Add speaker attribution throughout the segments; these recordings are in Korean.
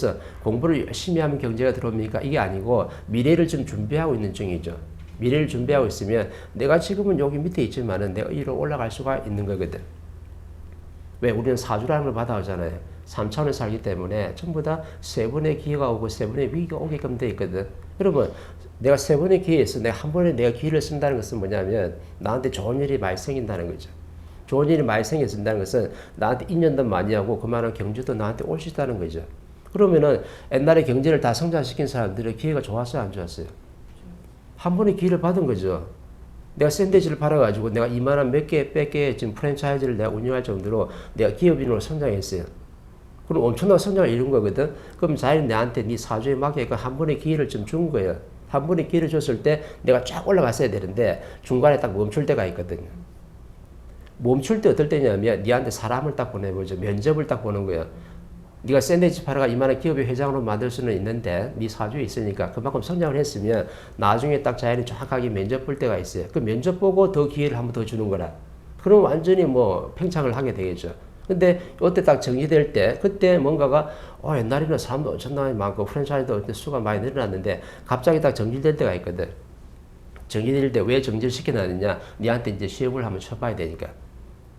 Speaker 1: 그래서 공부를 열심히 하면 경제가 들어옵니까? 이게 아니고 미래를 좀 준비하고 있는 중이죠. 미래를 준비하고 있으면 내가 지금은 여기 밑에 있지만은 내가 위로 올라갈 수가 있는 거거든. 왜 우리는 사주라는 걸 받아오잖아요. 3차원에 살기 때문에 전부 다 세 번의 기회가 오고 세 번의 위기가 오게끔 돼 있거든. 그러면 내가 세 번의 기회에 있어 내가 한 번에 내가 기회를 쓴다는 것은 뭐냐면 나한테 좋은 일이 많이 생긴다는 거죠. 좋은 일이 많이 생겨진다는 것은 나한테 인연도 많이 하고 그만한 경제도 나한테 올 수 있다는 거죠. 그러면은 옛날에 경제를 다 성장시킨 사람들의 기회가 좋았어요, 안 좋았어요? 한 번에 기회를 받은 거죠. 내가 샌드위치를 팔아가지고 내가 이만한 몇 개, 백개 지금 프랜차이즈를 내가 운영할 정도로 내가 기업인으로 성장했어요. 그럼 엄청난 성장을 이룬 거거든. 그럼 자연히 내한테 네 사주에 맞게 한 번의 기회를 좀 준 거예요. 한 번의 기회를 줬을 때 내가 쫙 올라갔어야 되는데 중간에 딱 멈출 때가 있거든요. 멈출 때 어떨 때냐면 니한테 사람을 딱 보내보죠. 면접을 딱 보는 거예요. 네가 샌드위치 팔아가 이만한 기업의 회장으로 만들 수는 있는데 네 사주에 있으니까 그만큼 성장을 했으면 나중에 딱 자연히 정확하게 면접 볼 때가 있어요. 그 면접 보고 더 기회를 한 번 더 주는 거라. 그럼 완전히 뭐 팽창을 하게 되겠죠. 근데 이때 딱 정리될 때 그때 뭔가가 어 옛날에는 사람도 엄청나게 많고 프랜차이즈도 수가 많이 늘어났는데 갑자기 딱 정리될 때가 있거든. 정리될 때 왜 정지를 시켜놨느냐? 니한테 이제 시험을 한번 쳐봐야 되니까.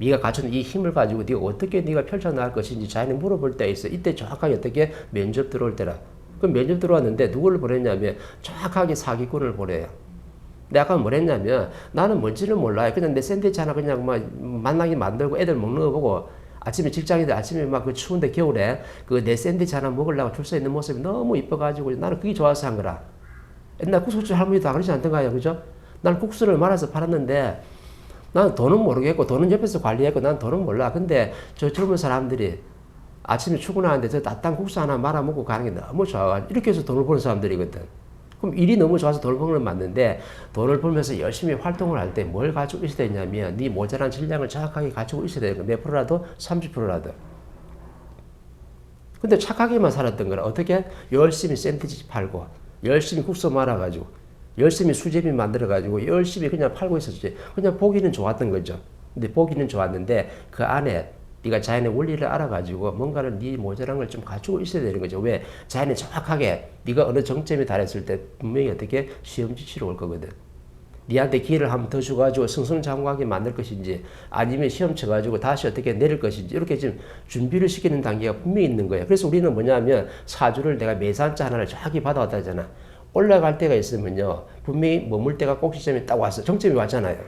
Speaker 1: 네가 갖춘 이 힘을 가지고 네가 어떻게 네가 펼쳐나갈 것인지 자연히 물어볼 때 있어. 이때 정확하게 어떻게 면접 들어올 때라. 그럼 면접 들어왔는데 누구를 보냈냐면 정확하게 사기꾼을 보내요. 내가 뭐랬냐면 나는 뭔지를 몰라요. 그냥 내 샌드위치 하나 그냥 막 만나게 만들고 애들 먹는 거 보고 아침에 직장인들 아침에 막 그 추운데 겨울에 그 내 샌드위치 하나 먹으려고 줄 서 있는 모습이 너무 이뻐가지고 나는 그게 좋아서 한 거라. 옛날 국수집 할머니도 다 그러지 않던가요? 그죠? 나는 국수를 말아서 팔았는데 나는 돈은 모르겠고 돈은 옆에서 관리했고 난 돈은 몰라. 근데 저 젊은 사람들이 아침에 출근하는데 저 따뜻한 국수 하나 말아 먹고 가는 게 너무 좋아. 이렇게 해서 돈을 버는 사람들이거든. 그럼 일이 너무 좋아서 돈을 버는 건 맞는데 돈을 벌면서 열심히 활동을 할 때 뭘 가지고 있어야 되냐면 네 모자란 질량을 정확하게 가지고 있어야 되는 거야. 몇 프로라도 30%라도. 근데 착하게만 살았던 거라 어떻게 열심히 샌드위치 팔고 열심히 국수 말아가지고 열심히 수제비 만들어가지고 열심히 그냥 팔고 있었지. 그냥 보기는 좋았던 거죠. 근데 보기는 좋았는데 그 안에 네가 자연의 원리를 알아가지고 뭔가를 네 모자란 걸좀 가지고 있어야 되는 거죠. 왜? 자연이 정확하게 네가 어느 정점에 달했을 때 분명히 어떻게 시험 지치러 올 거거든. 니한테 기회를 한번더 주가지고 승승장구하게 만들 것인지 아니면 시험 쳐가지고 다시 어떻게 내릴 것인지 이렇게 지금 준비를 시키는 단계가 분명히 있는 거예요. 그래서 우리는 뭐냐면 사주를 내가 매산자 하나를 정확히 받아왔다잖아. 올라갈 때가 있으면요. 분명히 머물 때가 꼭지점에 딱 왔어. 정점이 왔잖아요.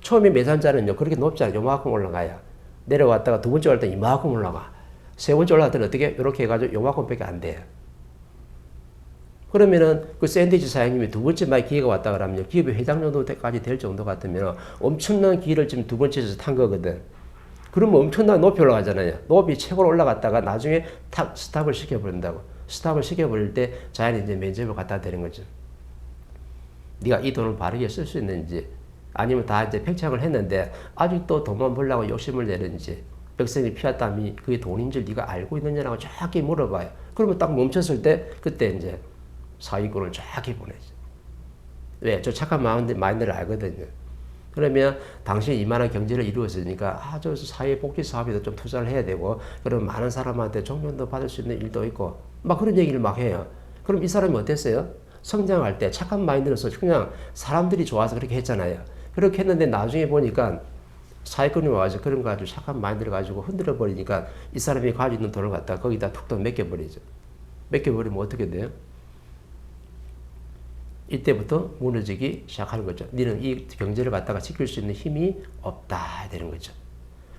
Speaker 1: 처음에 매산자는요. 그렇게 높지 않아요. 요만큼 올라가야. 내려왔다가 두 번째 올때 이만큼 올라가. 세 번째 올라갈 때는 어떻게? 이렇게 해가지고 요만큼밖에 안 돼요. 그러면은 그 샌드위치 사장님이 두 번째 말 기회가 왔다 그러면 기업의 회장 정도까지 될 정도 같으면 엄청난 기회를 지금 두 번째에서 탄 거거든. 그러면 엄청난 높이 올라가잖아요. 높이 최고로 올라갔다가 나중에 탁 스탑을 시켜버린다고. 스탑을 시켜버릴 때 자연히 이제 면접을 갖다 대는 거죠. 네가 이 돈을 바르게 쓸 수 있는지 아니면 다 이제 팽창을 했는데 아직도 돈만 벌려고 욕심을 내는지 백성이 피었다면 그게 돈인지 네가 알고 있느냐라고 정확히 물어봐요. 그러면 딱 멈췄을 때 그때 이제 사기꾼을 정확히 보내죠. 왜? 저 착한 마인드, 마인드를 알거든요. 그러면 당신이 이만한 경제를 이루었으니까 아, 저 사회복지 사업에도 좀 투자를 해야 되고 그럼 많은 사람한테 종면도 받을 수 있는 일도 있고 막 그런 얘기를 막 해요. 그럼 이 사람이 어땠어요? 성장할 때 착한 마인드로서 그냥 사람들이 좋아서 그렇게 했잖아요. 그렇게 했는데 나중에 보니까 사회권이 와가지고 그런 거 가지고 착한 마인드를 가지고 흔들어 버리니까 이 사람이 가지고 있는 돈을 갖다 거기다 툭툭 맡겨 버리죠. 맡겨 버리면 어떻게 돼요? 이때부터 무너지기 시작하는 거죠. 너는 이 경제를 갖다가 지킬 수 있는 힘이 없다 되는 거죠.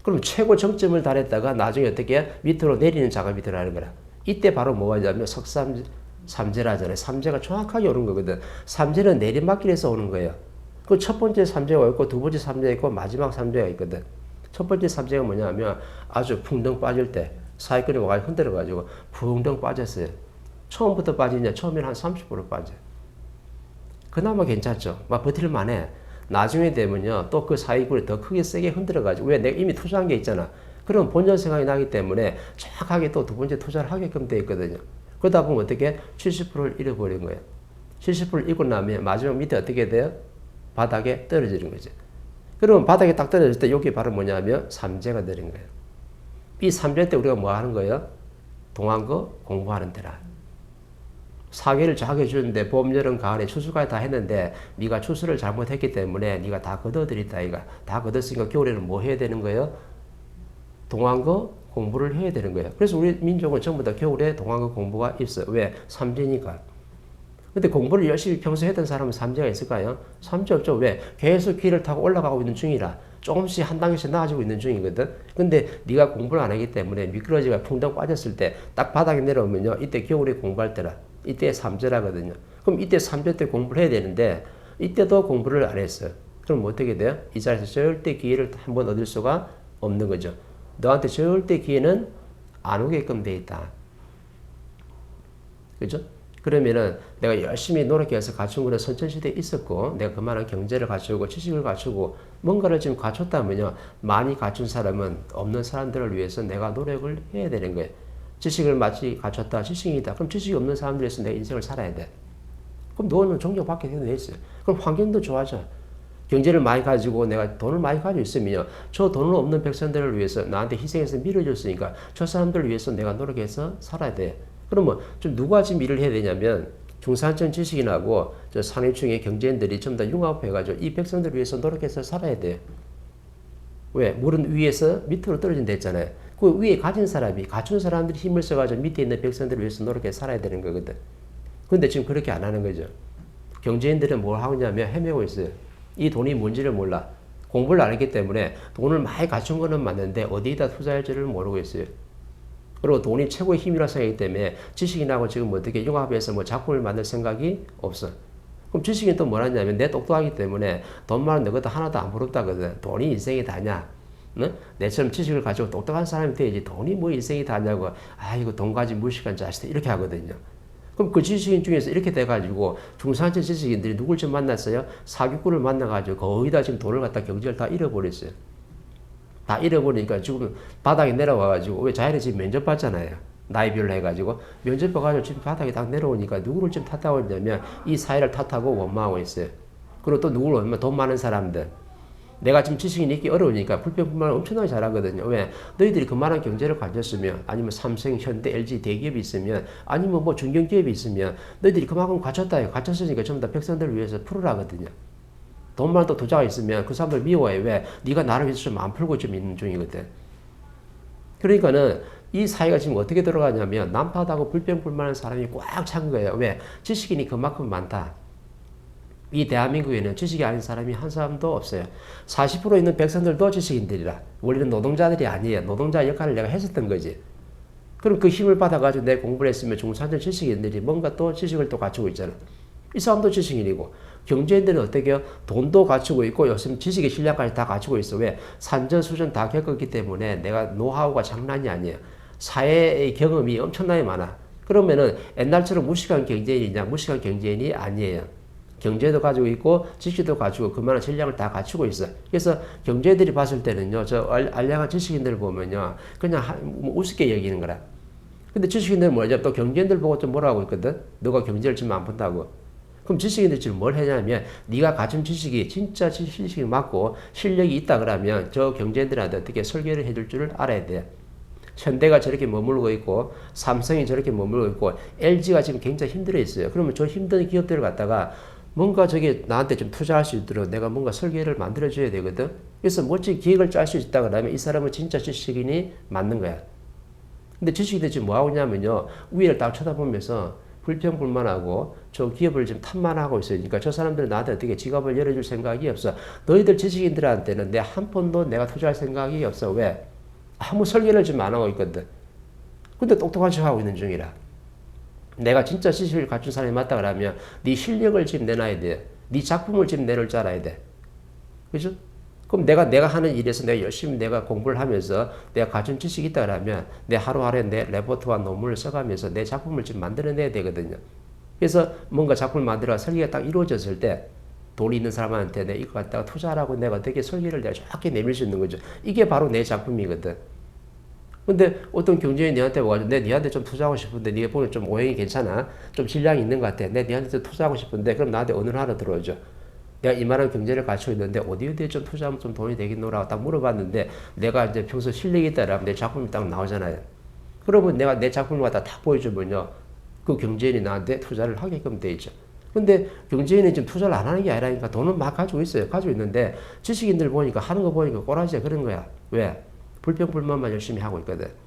Speaker 1: 그럼 최고 정점을 달했다가 나중에 어떻게 밑으로 내리는 작업이 들어가는 거라. 이때 바로 뭐가 있냐면 석삼 삼재라잖아요. 삼재가 정확하게 오는 거거든. 삼재는 내리막길에서 오는 거예요. 그 첫 번째 삼재가 있고 두 번째 삼재가 있고 마지막 삼재가 있거든. 첫 번째 삼재가 뭐냐면 아주 풍덩 빠질 때 사회권이 와가지고 흔들어가지고 풍덩 빠졌어요. 처음부터 빠지냐? 처음에는 한 30% 빠져요. 그나마 괜찮죠. 막 버틸만해. 나중에 되면요. 또 그 사기꾼이 더 크게 세게 흔들어가지고 왜 내가 이미 투자한 게 있잖아. 그럼 본전 생각이 나기 때문에 정확하게 또 두 번째 투자를 하게끔 돼 있거든요. 그러다 보면 어떻게 70%를 잃어버린 거예요. 70%를 잃고 나면 마지막 밑에 어떻게 돼요? 바닥에 떨어지는 거죠. 그러면 바닥에 딱 떨어질 때 여기 바로 뭐냐면 삼재가 되는 거예요. 이 삼재 때 우리가 뭐 하는 거예요? 동안거 공부하는 데라. 사계를 정하게 주는데 봄, 여름, 가을에 추수까지 다 했는데 네가 추수를 잘못했기 때문에 네가 다 걷어들였다 이가 다 걷었으니까 겨울에는 뭐 해야 되는 거예요? 동안거 공부를 해야 되는 거예요. 그래서 우리 민족은 전부 다 겨울에 동안거 공부가 있어. 왜? 삼재니까. 근데 공부를 열심히 평소 했던 사람은 삼재가 있을까요? 삼재 없죠. 왜? 계속 길을 타고 올라가고 있는 중이라 조금씩 한 단계씩 나아지고 있는 중이거든. 근데 네가 공부를 안 하기 때문에 미끄러지가 풍덩 빠졌을 때 딱 바닥에 내려오면요. 이때 겨울에 공부할 때라. 이때 삼재라거든요. 그럼 이때 삼재 때 공부를 해야 되는데 이때도 공부를 안 했어요. 그럼 뭐 어떻게 돼요? 이 자리에서 절대 기회를 한 번 얻을 수가 없는 거죠. 너한테 절대 기회는 안 오게끔 돼 있다. 그죠? 그러면은 내가 열심히 노력해서 갖춘 거는 선천시대에 있었고 내가 그만한 경제를 갖추고 지식을 갖추고 뭔가를 지금 갖췄다면요 많이 갖춘 사람은 없는 사람들을 위해서 내가 노력을 해야 되는 거예요. 지식을 마치 갖췄다 지식이다. 그럼 지식이 없는 사람들에서 내 인생을 살아야 돼. 그럼 너는 존경받게 되어 있어요. 그럼 환경도 좋아져 경제를 많이 가지고 내가 돈을 많이 가지고 있으면 저 돈을 없는 백성들을 위해서 나한테 희생해서 밀어줬으니까 저 사람들을 위해서 내가 노력해서 살아야 돼 그러면 좀 누가 지금 일을 해야 되냐면 중산층 지식인하고 저 산위층의 경제인들이 좀 더 융합해가지고 이 백성들을 위해서 노력해서 살아야 돼요. 왜? 물은 위에서 밑으로 떨어진다 했잖아요. 그 위에 가진 사람이, 갖춘 사람들이 힘을 써가지고 밑에 있는 백성들을 위해서 노력해서 살아야 되는 거거든. 근데 지금 그렇게 안 하는 거죠. 경제인들은 뭘 하냐면 헤매고 있어요. 이 돈이 뭔지를 몰라. 공부를 안 했기 때문에 돈을 많이 갖춘 거는 맞는데 어디다 투자할지를 모르고 있어요. 그리고 돈이 최고의 힘이라 생각하기 때문에 지식인하고 지금 어떻게 융합해서 뭐 작품을 만들 생각이 없어. 그럼 지식인 또 뭐라냐면 내 똑똑하기 때문에 돈 많은 너것도 하나도 안 부럽다거든. 돈이 인생이 다냐? 응? 내처럼 지식을 가지고 똑똑한 사람이 돼야지 돈이 뭐 인생이 다냐고 아 이거 돈 가진 무식한 자식 이렇게 하거든요. 그럼 그 지식인 중에서 이렇게 돼가지고 중산층 지식인들이 누굴 좀 만났어요? 사기꾼을 만나가지고 거의 다 지금 돈을 갖다 경제를 다 잃어버렸어요. 다 잃어버리니까 지금 바닥에 내려와가지고 왜 자연에 지금 면접 받잖아요. 나이별로 해가지고 면접 봐가지고 지금 바닥에 딱 내려오니까 누구를 좀 탓하고 있냐면 이 사회를 탓하고 원망하고 있어요. 그리고 또 누구를 원망, 돈 많은 사람들. 내가 지금 지식이 있기 어려우니까 불평불만을 엄청나게 잘하거든요. 왜? 너희들이 그만한 경제를 가졌으면 아니면 삼성, 현대, LG 대기업이 있으면 아니면 뭐 중견기업이 있으면 너희들이 그만큼 갖췄다 해. 갖췄으니까 전부 다 백성들을 위해서 풀으라거든요. 돈 많은 또 도자가 있으면 그 사람들 미워해. 왜? 네가 나를 위해서 좀 안 풀고 좀 있는 중이거든. 그러니까는 이 사회가 지금 어떻게 들어가냐면 난파하고 불평불만한 사람이 꽉 찬 거예요. 왜? 지식인이 그만큼 많다. 이 대한민국에는 지식이 아닌 사람이 한 사람도 없어요. 40% 있는 백성들도 지식인들이라. 원래는 노동자들이 아니에요. 노동자 역할을 내가 했었던 거지. 그럼 그 힘을 받아가지고 내 공부를 했으면 중산층 지식인들이 뭔가 또 지식을 또 갖추고 있잖아. 이 사람도 지식인이고 경제인들은 어떻게 요 돈도 갖추고 있고 요즘 지식의 실력까지 다 갖추고 있어. 왜? 산전수전 다 겪었기 때문에 내가 노하우가 장난이 아니에요. 사회의 경험이 엄청나게 많아. 그러면은 옛날처럼 무식한 경제인이냐? 무식한 경제인이 아니에요. 경제도 가지고 있고 지식도 가지고 그만한 실력을 다 갖추고 있어. 그래서 경제들이 봤을 때는요, 저 알량한 지식인들 보면요, 그냥 하, 뭐 우습게 여기는 거라. 근데 지식인들 뭐냐? 또 경제인들 보고 좀 뭐라고 있거든? 너가 경제를 지금 안 본다고. 그럼 지식인들 지금 뭘 하냐면 네가 가진 지식이 진짜 지식이 맞고 실력이 있다 그러면 저 경제인들한테 어떻게 설계를 해줄 줄을 알아야 돼. 현대가 저렇게 머물고 있고 삼성이 저렇게 머물고 있고 LG가 지금 굉장히 힘들어 있어요. 그러면 저 힘든 기업들을 갖다가 뭔가 저게 나한테 좀 투자할 수 있도록 내가 뭔가 설계를 만들어 줘야 되거든. 그래서 멋진 기획을 짤 수 있다 그러면 이 사람은 진짜 지식인이 맞는 거야. 근데 지식인들 지금 뭐 하고 있냐면요. 위를 딱 쳐다보면서 불평불만하고 저 기업을 지금 탓만하고 있으니까 저 사람들은 나한테 어떻게 지갑을 열어줄 생각이 없어. 너희들 지식인들한테는 내 한 푼도 내가 투자할 생각이 없어. 왜? 아무 설계를 지금 안 하고 있거든. 근데 똑똑한 척 하고 있는 중이라. 내가 진짜 지식을 갖춘 사람이 맞다 그러면 네 실력을 지금 내놔야 돼. 네 작품을 지금 내놓을 줄 알아야 돼. 그죠? 그럼 내가 내가 하는 일에서 내가 열심히 내가 공부를 하면서 내가 가진 지식이 있다 그러면 내 하루하루에 내 레포트와 논문을 써가면서 내 작품을 지금 만들어내야 되거든요. 그래서 뭔가 작품을 만들어 설계가 딱 이루어졌을 때 돈이 있는 사람한테 내 이거 갖다가 투자하라고 내가 어떻게 설계를 내가 정확히 내밀 수 있는 거죠. 이게 바로 내 작품이거든. 근데 어떤 경제인 니한테 와가지고 내 니한테 좀 투자하고 싶은데 니가 보면 좀 오행이 괜찮아. 좀 질량이 있는 것 같아. 네, 내 니한테 좀 투자하고 싶은데 그럼 나한테 어느 하나 들어오죠. 내가 이만한 경제를 갖추고 있는데 어디 어디에 좀 투자하면 좀 돈이 되겠노라고 딱 물어봤는데 내가 이제 평소 실력이 있다라면 내 작품이 딱 나오잖아요. 그러면 내가 내 작품을 갖다 다 보여주면요. 그 경제인이 나한테 투자를 하게끔 돼 있죠. 근데 경제인이 지금 투자를 안 하는 게 아니라니까 돈은 막 가지고 있어요. 가지고 있는데 지식인들 보니까 하는 거 보니까 꼬라지야 그런 거야. 왜? 불평불만만 열심히 하고 있거든.